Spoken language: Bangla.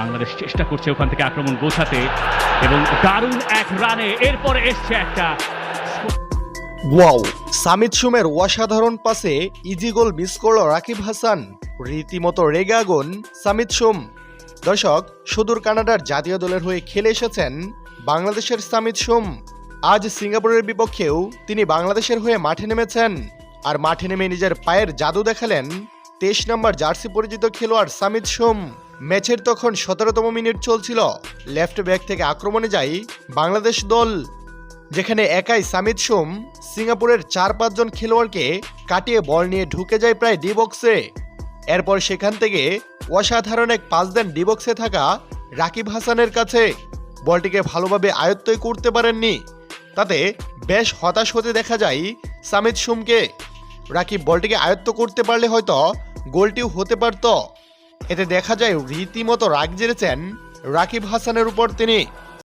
বাংলাদেশ চেষ্টা করছে ওখান থেকে আক্রমণ গোছাতে এবং দারুণ এক রানে এরপরে এসছে একটা ওয়াও, সামিত সুমের অসাধারণ পাসে ইজি গোল মিস করল রাকিব হাসান। রীতিমতো রেগে আগুন সামিত সুম। দর্শক, সুদূর কানাডার জাতীয় দলের হয়ে খেলে এসেছেন বাংলাদেশের সামিত সুম। আজ সিঙ্গাপুরের বিপক্ষেও তিনি বাংলাদেশের হয়ে মাঠে নেমেছেন। আর মাঠে নেমে নিজের পায়ের জাদু দেখালেন তেইশ নম্বর জার্সি পরিচিত খেলোয়াড় সামিত সুম। ম্যাচের তখন সতেরোতম মিনিট চলছিল। লেফট ব্যাক থেকে আক্রমণে যায় বাংলাদেশ দল, যেখানে একাই সামিত সোম সিঙ্গাপুরের চার পাঁচজন খেলোয়াড়কে কাটিয়ে বল নিয়ে ঢুকে যায় প্রায় ডি বক্সে। এরপর সেখান থেকে অসাধারণ এক পাঁচ দেন ডি বক্সে থাকা রাকিব হাসানের কাছে। বলটিকে ভালোভাবে আয়ত্তই করতে পারেননি। তাতে বেশ হতাশ হতে দেখা যায় সামিত সোমকে। রাকিব বলটিকে আয়ত্ত করতে পারলে হয়তো গোলটিও হতে পারত। এতে দেখা যায় রীতিমতো রাগ জেড়েছেন রাকিব হাসানের উপর তিনি।